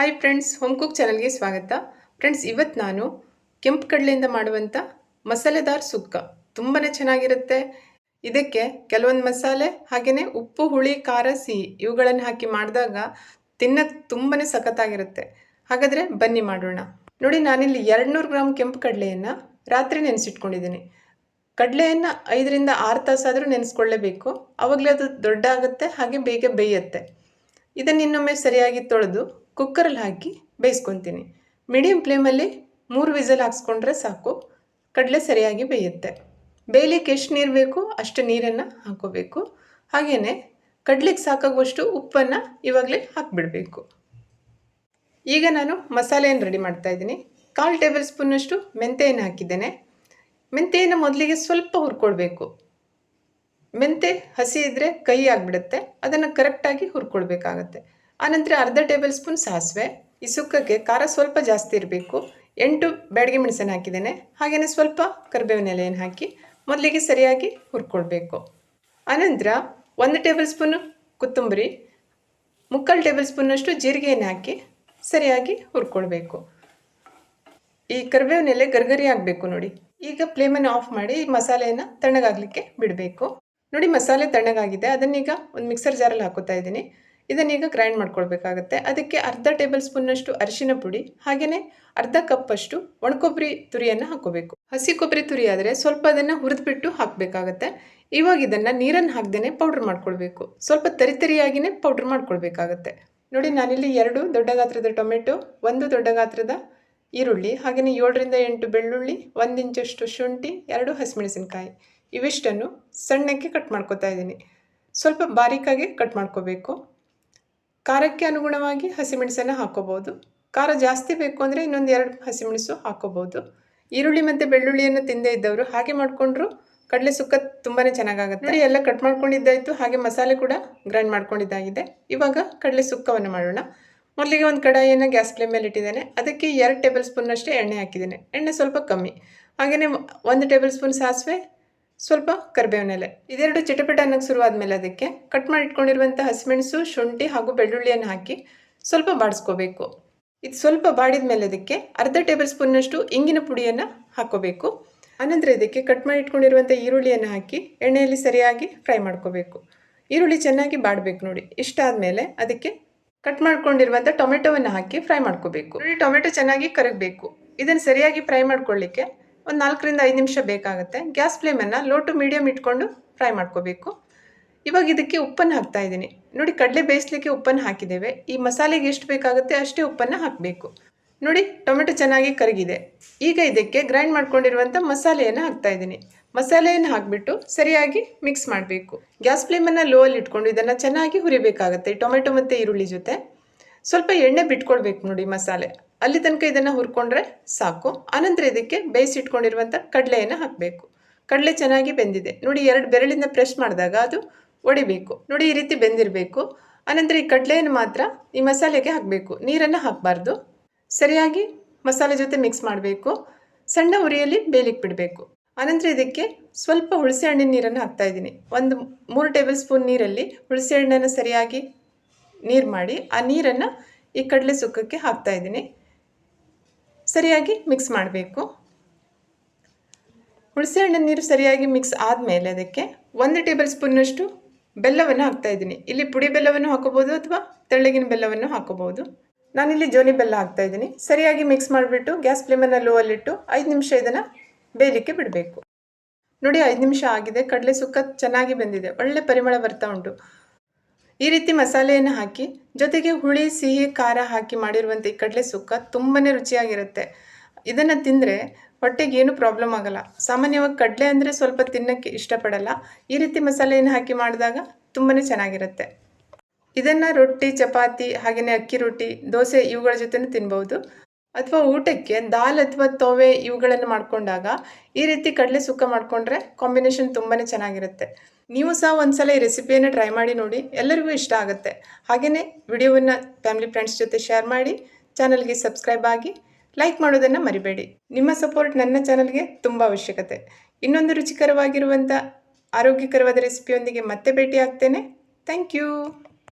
Hi friends home cook ಚಾನಲ್ಗೆ ಸ್ವಾಗತ. Friends ಇವತ್ತು ನಾನು ಕೆಂಪು ಕಡಲೆಯಿಂದ ಮಾಡುವಂಥ ಮಸಾಲೆದಾರ್ ಸುಕ್ಕ. ತುಂಬಾ ಚೆನ್ನಾಗಿರುತ್ತೆ. ಇದಕ್ಕೆ ಕೆಲವೊಂದು ಮಸಾಲೆ ಹಾಗೆಯೇ ಉಪ್ಪು, ಹುಳಿ, ಖಾರ, ಸಿಹಿ ಇವುಗಳನ್ನು ಹಾಕಿ ಮಾಡಿದಾಗ ತಿನ್ನೋಕ್ಕೆ ತುಂಬಾ ಸಖತ್ತಾಗಿರುತ್ತೆ. ಹಾಗಾದರೆ ಬನ್ನಿ ಮಾಡೋಣ. ನೋಡಿ, ನಾನಿಲ್ಲಿ ಎರಡುನೂರು ಗ್ರಾಮ್ ಕೆಂಪು ಕಡಲೆಯನ್ನು ರಾತ್ರಿ ನೆನೆಸಿಟ್ಕೊಂಡಿದ್ದೀನಿ. ಕಡಲೆಯನ್ನು ಐದರಿಂದ ಆರು ತಾಸಾದರೂ ನೆನೆಸ್ಕೊಳ್ಳೇಬೇಕು. ಆವಾಗಲೇ ಅದು ದೊಡ್ಡ ಆಗುತ್ತೆ ಹಾಗೆ ಬೇಗ ಬೇಯುತ್ತೆ. ಇದನ್ನು ಇನ್ನೊಮ್ಮೆ ಸರಿಯಾಗಿ ತೊಳೆದು ಕುಕ್ಕರಲ್ಲಿ ಹಾಕಿ ಬೇಯಿಸ್ಕೊತೀನಿ. ಮೀಡಿಯಮ್ ಫ್ಲೇಮಲ್ಲಿ ಮೂರು ವಿಸಲ್ ಹಾಕ್ಸ್ಕೊಂಡ್ರೆ ಸಾಕು. ಕಡಲೆ ಸರಿಯಾಗಿ ಬೇಯುತ್ತೆ. ಬೇಯಲಿಕ್ಕೆ ಎಷ್ಟು ನೀರು ಬೇಕು ಅಷ್ಟು ನೀರನ್ನು ಹಾಕೋಬೇಕು. ಹಾಗೆಯೇ ಕಡ್ಲಿಗೆ ಸಾಕಾಗುವಷ್ಟು ಉಪ್ಪನ್ನು ಇವಾಗಲೇ ಹಾಕಿಬಿಡಬೇಕು. ಈಗ ನಾನು ಮಸಾಲೆಯನ್ನು ರೆಡಿ ಮಾಡ್ತಾ ಇದ್ದೀನಿ. ಕಾಲು ಟೇಬಲ್ ಸ್ಪೂನಷ್ಟು ಮೆಂತೆಯನ್ನು ಹಾಕಿದ್ದೇನೆ. ಮೆಂತೆಯನ್ನು ಮೊದಲಿಗೆ ಸ್ವಲ್ಪ ಹುರ್ಕೊಳ್ಬೇಕು ಮೆಂತೆ ಹಸಿ ಇದ್ದರೆ ಕೈ ಆಗಿಬಿಡುತ್ತೆ. ಅದನ್ನು ಕರೆಕ್ಟಾಗಿ ಹುರ್ಕೊಳ್ಬೇಕಾಗತ್ತೆ ಆನಂತರ ಅರ್ಧ ಟೇಬಲ್ ಸ್ಪೂನ್ ಸಾಸಿವೆ, ಈ ಸುಕ್ಕಕ್ಕೆ ಖಾರ ಸ್ವಲ್ಪ ಜಾಸ್ತಿ ಇರಬೇಕು. ಎಂಟು ಬ್ಯಾಡಿಗೆ ಮೆಣಸನ್ನು ಹಾಕಿದ್ದೇನೆ. ಹಾಗೆಯೇ ಸ್ವಲ್ಪ ಕರಿಬೇವಿನ ಎಲೆಯನ್ನು ಹಾಕಿ ಮೊದಲಿಗೆ ಸರಿಯಾಗಿ ಹುರ್ಕೊಳ್ಬೇಕು. ಆನಂತರ ಒಂದು ಟೇಬಲ್ ಸ್ಪೂನು ಕೊತ್ತಂಬರಿ, ಮುಕ್ಕಾಲು ಟೇಬಲ್ ಸ್ಪೂನಷ್ಟು ಜೀರಿಗೆಯನ್ನು ಹಾಕಿ ಸರಿಯಾಗಿ ಹುರ್ಕೊಳ್ಬೇಕು. ಈ ಕರಿಬೇವಿನ ಎಲೆ ಗರ್ಗರಿ ಆಗಬೇಕು ನೋಡಿ. ಈಗ ಫ್ಲೇಮನ್ನು ಆಫ್ ಮಾಡಿ ಈ ಮಸಾಲೆಯನ್ನು ತಣ್ಣಗಾಗಲಿಕ್ಕೆ ಬಿಡಬೇಕು. ನೋಡಿ ಮಸಾಲೆ ತಣ್ಣಗಾಗಿದೆ. ಅದನ್ನೀಗ ಒಂದು ಮಿಕ್ಸರ್ ಜಾರಲ್ಲಿ ಹಾಕೋತಾ ಇದ್ದೀನಿ. ಇದನ್ನೀಗ ಗ್ರೈಂಡ್ ಮಾಡ್ಕೊಳ್ಬೇಕಾಗತ್ತೆ. ಅದಕ್ಕೆ ಅರ್ಧ ಟೇಬಲ್ ಸ್ಪೂನ್ನಷ್ಟು ಅರಿಶಿನ ಪುಡಿ ಹಾಗೆಯೇ ಅರ್ಧ ಕಪ್ಪಷ್ಟು ಒಣಕೊಬ್ಬರಿ ತುರಿಯನ್ನು ಹಾಕೋಬೇಕು ಹಸಿ ಕೊಬ್ಬರಿ ತುರಿ ಆದರೆ ಸ್ವಲ್ಪ ಅದನ್ನು ಹುರಿದ್ಬಿಟ್ಟು ಹಾಕಬೇಕಾಗತ್ತೆ. ಇವಾಗ ಇದನ್ನು ನೀರನ್ನು ಹಾಕ್ದೇ ಪೌಡ್ರ್ ಮಾಡ್ಕೊಳ್ಬೇಕು. ಸ್ವಲ್ಪ ತರಿತರಿಯಾಗಿಯೇ ಪೌಡ್ರ್ ಮಾಡ್ಕೊಳ್ಬೇಕಾಗತ್ತೆ. ನೋಡಿ, ನಾನಿಲ್ಲಿ ಎರಡು ದೊಡ್ಡ ಗಾತ್ರದ ಟೊಮೆಟೊ, ಒಂದು ದೊಡ್ಡ ಗಾತ್ರದ ಈರುಳ್ಳಿ ಹಾಗೆಯೇ ಏಳರಿಂದ ಎಂಟು ಬೆಳ್ಳುಳ್ಳಿ, ಒಂದು ಇಂಚಷ್ಟು ಶುಂಠಿ, ಎರಡು ಹಸಿಮೆಣಸಿನ್ಕಾಯಿ. ಇವಿಷ್ಟನ್ನು ಸಣ್ಣಕ್ಕೆ ಕಟ್ ಮಾಡ್ಕೊತಾ ಇದ್ದೀನಿ. ಸ್ವಲ್ಪ ಬಾರೀಕಾಗಿ ಕಟ್ ಮಾಡ್ಕೋಬೇಕು. ಖಾರಕ್ಕೆ ಅನುಗುಣವಾಗಿ ಹಸಿಮೆಣಸನ್ನು ಹಾಕೋಬೋದು. ಖಾರ ಜಾಸ್ತಿ ಬೇಕು ಅಂದರೆ ಇನ್ನೊಂದು ಎರಡು ಹಸಿಮೆಣಸು ಹಾಕೋಬೋದು. ಈರುಳ್ಳಿ ಮತ್ತು ಬೆಳ್ಳುಳ್ಳಿಯನ್ನು ತಿಂದೇ ಇದ್ದವರು ಹಾಗೆ ಮಾಡಿಕೊಂಡ್ರು ಕಡಲೆ ಸುಕ್ಕ ತುಂಬಾ ಚೆನ್ನಾಗಾಗುತ್ತೆ. ನೋಡಿ ಎಲ್ಲ ಕಟ್ ಮಾಡ್ಕೊಂಡಿದ್ದಾಯಿತು, ಹಾಗೆ ಮಸಾಲೆ ಕೂಡ ಗ್ರೈಂಡ್ ಮಾಡ್ಕೊಂಡಿದ್ದಾಗಿದೆ. ಇವಾಗ ಕಡಲೆ ಸುಕ್ಕವನ್ನು ಮಾಡೋಣ. ಮೊದಲಿಗೆ ಒಂದು ಕಡಾಯಿಯನ್ನು ಗ್ಯಾಸ್ ಫ್ಲೇಮ್ ಮೇಲೆ ಇಟ್ಟಿದ್ದೇನೆ. ಅದಕ್ಕೆ ಎರಡು ಟೇಬಲ್ ಸ್ಪೂನಷ್ಟೇ ಎಣ್ಣೆ ಹಾಕಿದ್ದೇನೆ. ಎಣ್ಣೆ ಸ್ವಲ್ಪ ಕಮ್ಮಿ. ಹಾಗೆಯೇ ಒಂದು ಟೇಬಲ್ ಸ್ಪೂನ್ ಸಾಸಿವೆ ಸ್ವಲ್ಪ ಕರಿಬೇವಿನೆಲೆ ಇದೆರಡು ಚಿಟಪಟ ಅನ್ನಕ್ಕೆ ಶುರುವಾದ್ಮೇಲೆ ಅದಕ್ಕೆ ಕಟ್ ಮಾಡಿ ಇಟ್ಕೊಂಡಿರುವಂಥ ಹಸಿಮೆಣಸು, ಶುಂಠಿ ಹಾಗೂ ಬೆಳ್ಳುಳ್ಳಿಯನ್ನು ಹಾಕಿ ಸ್ವಲ್ಪ ಬಾಡಿಸ್ಕೋಬೇಕು. ಇದು ಸ್ವಲ್ಪ ಬಾಡಿದ ಮೇಲೆ ಅದಕ್ಕೆ ಅರ್ಧ ಟೇಬಲ್ ಸ್ಪೂನ್ನಷ್ಟು ಇಂಗಿನ ಪುಡಿಯನ್ನು ಹಾಕೋಬೇಕು. ಆನಂತರ ಇದಕ್ಕೆ ಕಟ್ ಮಾಡಿ ಇಟ್ಕೊಂಡಿರುವಂಥ ಈರುಳ್ಳಿಯನ್ನು ಹಾಕಿ ಎಣ್ಣೆಯಲ್ಲಿ ಸರಿಯಾಗಿ ಫ್ರೈ ಮಾಡ್ಕೋಬೇಕು. ಈರುಳ್ಳಿ ಚೆನ್ನಾಗಿ ಬಾಡಬೇಕು ನೋಡಿ. ಇಷ್ಟ ಆದಮೇಲೆ ಅದಕ್ಕೆ ಕಟ್ ಮಾಡ್ಕೊಂಡಿರುವಂಥ ಟೊಮೆಟೊವನ್ನು ಹಾಕಿ ಫ್ರೈ ಮಾಡ್ಕೋಬೇಕು. ಟೊಮೆಟೊ ಚೆನ್ನಾಗಿ ಕರಗಬೇಕು. ಇದನ್ನು ಸರಿಯಾಗಿ ಫ್ರೈ ಮಾಡ್ಕೊಳ್ಳಿಕ್ಕೆ ಒಂದು ನಾಲ್ಕರಿಂದ ಐದು ನಿಮಿಷ ಬೇಕಾಗುತ್ತೆ. ಗ್ಯಾಸ್ ಫ್ಲೇಮನ್ನು ಲೋ ಟು ಮೀಡಿಯಮ್ ಇಟ್ಕೊಂಡು ಫ್ರೈ ಮಾಡ್ಕೋಬೇಕು. ಇವಾಗ ಇದಕ್ಕೆ ಉಪ್ಪನ್ನು ಹಾಕ್ತಾ ಇದ್ದೀನಿ. ನೋಡಿ, ಕಡಲೆ ಬೇಯಿಸ್ಲಿಕ್ಕೆ ಉಪ್ಪನ್ನು ಹಾಕಿದ್ದೇವೆ. ಈ ಮಸಾಲೆಗೆ ಎಷ್ಟು ಬೇಕಾಗುತ್ತೆ ಅಷ್ಟೇ ಉಪ್ಪನ್ನು ಹಾಕಬೇಕು. ನೋಡಿ, ಟೊಮೆಟೊ ಚೆನ್ನಾಗಿ ಕರಗಿದೆ. ಈಗ ಇದಕ್ಕೆ ಗ್ರೈಂಡ್ ಮಾಡ್ಕೊಂಡಿರುವಂಥ ಮಸಾಲೆಯನ್ನು ಹಾಕ್ತಾ ಇದ್ದೀನಿ. ಮಸಾಲೆಯನ್ನು ಹಾಕಿಬಿಟ್ಟು ಸರಿಯಾಗಿ ಮಿಕ್ಸ್ ಮಾಡಬೇಕು. ಗ್ಯಾಸ್ ಫ್ಲೇಮನ್ನು ಲೋ ಅಲ್ಲಿ ಇಟ್ಕೊಂಡು ಇದನ್ನು ಚೆನ್ನಾಗಿ ಹುರಿಬೇಕಾಗುತ್ತೆ. ಟೊಮೆಟೊ ಮತ್ತು ಈರುಳ್ಳಿ ಜೊತೆ. ಸ್ವಲ್ಪ ಎಣ್ಣೆ ಬಿಟ್ಕೊಳ್ಬೇಕು ನೋಡಿ ಮಸಾಲೆ. ಅಲ್ಲಿ ತನಕ ಇದನ್ನು ಹುರ್ಕೊಂಡ್ರೆ ಸಾಕು. ಆನಂತರ ಇದಕ್ಕೆ ಬೇಯಿಸಿಟ್ಕೊಂಡಿರುವಂಥ ಕಡಲೆಯನ್ನು ಹಾಕಬೇಕು. ಕಡಲೆ ಚೆನ್ನಾಗಿ ಬೆಂದಿದೆ. ನೋಡಿ, ಎರಡು ಬೆರಳಿಂದ ಪ್ರೆಸ್ ಮಾಡಿದಾಗ ಅದು ಒಡಿಬೇಕು. ನೋಡಿ, ಈ ರೀತಿ ಬೆಂದಿರಬೇಕು. ಆನಂತರ ಈ ಕಡಲೆಯನ್ನು ಮಾತ್ರ ಈ ಮಸಾಲೆಗೆ ಹಾಕಬೇಕು. ನೀರನ್ನು ಹಾಕಬಾರ್ದು. ಸರಿಯಾಗಿ ಮಸಾಲೆ ಜೊತೆ ಮಿಕ್ಸ್ ಮಾಡಬೇಕು. ಸಣ್ಣ ಉರಿಯಲ್ಲಿ ಬೇಲಿಕ್ಕೆ ಬಿಡಬೇಕು. ಆನಂತರ ಇದಕ್ಕೆ ಸ್ವಲ್ಪ ಹುಳಸೆ ಹಣ್ಣಿನ ನೀರನ್ನು ಹಾಕ್ತಾ ಇದ್ದೀನಿ. ಒಂದು ಮೂರು ಟೇಬಲ್ ಸ್ಪೂನ್ ನೀರಲ್ಲಿ ಹುಳಸೆ ಹಣ್ಣನ್ನು ಸರಿಯಾಗಿ ನೀರು ಮಾಡಿ ಆ ನೀರನ್ನು ಈ ಕಡಲೆ ಸುಕ್ಕಕ್ಕೆ ಹಾಕ್ತಾ ಇದ್ದೀನಿ. ಸರಿಯಾಗಿ ಮಿಕ್ಸ್ ಮಾಡಬೇಕು. ಹುಳಸೆ ಹಣ್ಣಿನ ನೀರು ಸರಿಯಾಗಿ ಮಿಕ್ಸ್ ಆದಮೇಲೆ ಅದಕ್ಕೆ ಒಂದು ಟೇಬಲ್ ಸ್ಪೂನ್ನಷ್ಟು ಬೆಲ್ಲವನ್ನು ಹಾಕ್ತಾ ಇದ್ದೀನಿ. ಇಲ್ಲಿ ಪುಡಿ ಬೆಲ್ಲವನ್ನು ಹಾಕೋಬೋದು ಅಥವಾ ತೆಳ್ಳಗಿನ ಬೆಲ್ಲವನ್ನು ಹಾಕೋಬೋದು. ನಾನಿಲ್ಲಿ ಜೋನಿ ಬೆಲ್ಲ ಹಾಕ್ತಾ ಇದ್ದೀನಿ. ಸರಿಯಾಗಿ ಮಿಕ್ಸ್ ಮಾಡಿಬಿಟ್ಟು ಗ್ಯಾಸ್ ಫ್ಲೇಮನ್ನು ಲೋ ಅಲ್ಲಿಟ್ಟು ಐದು ನಿಮಿಷ ಇದನ್ನು ಬೇಯಲಿಕ್ಕೆ ಬಿಡಬೇಕು. ನೋಡಿ ಐದು ನಿಮಿಷ ಆಗಿದೆ. ಕಡಲೆ ಸುಕ್ಕ ಚೆನ್ನಾಗಿ ಬಂದಿದೆ. ಒಳ್ಳೆ ಪರಿಮಳ ಬರ್ತಾ ಉಂಟು. ಈ ರೀತಿ ಮಸಾಲೆಯನ್ನು ಹಾಕಿ, ಜೊತೆಗೆ ಹುಳಿ, ಸಿಹಿ, ಖಾರ ಹಾಕಿ ಮಾಡಿರುವಂಥ ಈ ಕಡಲೆ ಸುಕ್ಕ ತುಂಬಾ ರುಚಿಯಾಗಿರುತ್ತೆ. ಇದನ್ನು ತಿಂದರೆ ಹೊಟ್ಟೆಗೆ ಏನು ಪ್ರಾಬ್ಲಮ್ ಆಗಲ್ಲ. ಸಾಮಾನ್ಯವಾಗಿ ಕಡಲೆ ಅಂದರೆ ಸ್ವಲ್ಪ ತಿನ್ನೋಕ್ಕೆ ಇಷ್ಟಪಡಲ್ಲ. ಈ ರೀತಿ ಮಸಾಲೆಯನ್ನು ಹಾಕಿ ಮಾಡಿದಾಗ ತುಂಬಾ ಚೆನ್ನಾಗಿರುತ್ತೆ. ಇದನ್ನು ರೊಟ್ಟಿ, ಚಪಾತಿ ಹಾಗೆಯೇ ಅಕ್ಕಿ ರೊಟ್ಟಿ, ದೋಸೆ ಇವುಗಳ ಜೊತೆನೂ ತಿನ್ಬೋದು ಅಥವಾ ಊಟಕ್ಕೆ ದಾಲ್ ಅಥವಾ ತೋವೆ ಇವುಗಳನ್ನು ಮಾಡಿಕೊಂಡಾಗ ಈ ರೀತಿ ಕಡಲೆ ಸುಕ್ಕ ಮಾಡಿಕೊಂಡ್ರೆ ಕಾಂಬಿನೇಷನ್ ತುಂಬಾ ಚೆನ್ನಾಗಿರುತ್ತೆ. ನೀವು ಸಹ ಒಂದ್ಸಲ ಈ ರೆಸಿಪಿಯನ್ನು ಟ್ರೈ ಮಾಡಿ ನೋಡಿ, ಎಲ್ಲರಿಗೂ ಇಷ್ಟ ಆಗುತ್ತೆ. ಹಾಗೆಯೇ ವಿಡಿಯೋವನ್ನು ಫ್ಯಾಮಿಲಿ ಫ್ರೆಂಡ್ಸ್ ಜೊತೆ ಶೇರ್ ಮಾಡಿ ಚಾನಲ್ಗೆ ಸಬ್ಸ್ಕ್ರೈಬ್ ಆಗಿ ಲೈಕ್ ಮಾಡೋದನ್ನು ಮರಿಬೇಡಿ. ನಿಮ್ಮ ಸಪೋರ್ಟ್ ನನ್ನ ಚಾನಲ್ಗೆ ತುಂಬ ಅವಶ್ಯಕತೆ. ಇನ್ನೊಂದು ರುಚಿಕರವಾಗಿರುವಂಥ ಆರೋಗ್ಯಕರವಾದ ರೆಸಿಪಿಯೊಂದಿಗೆ ಮತ್ತೆ ಭೇಟಿ ಆಗ್ತೇನೆ ಥ್ಯಾಂಕ್ ಯು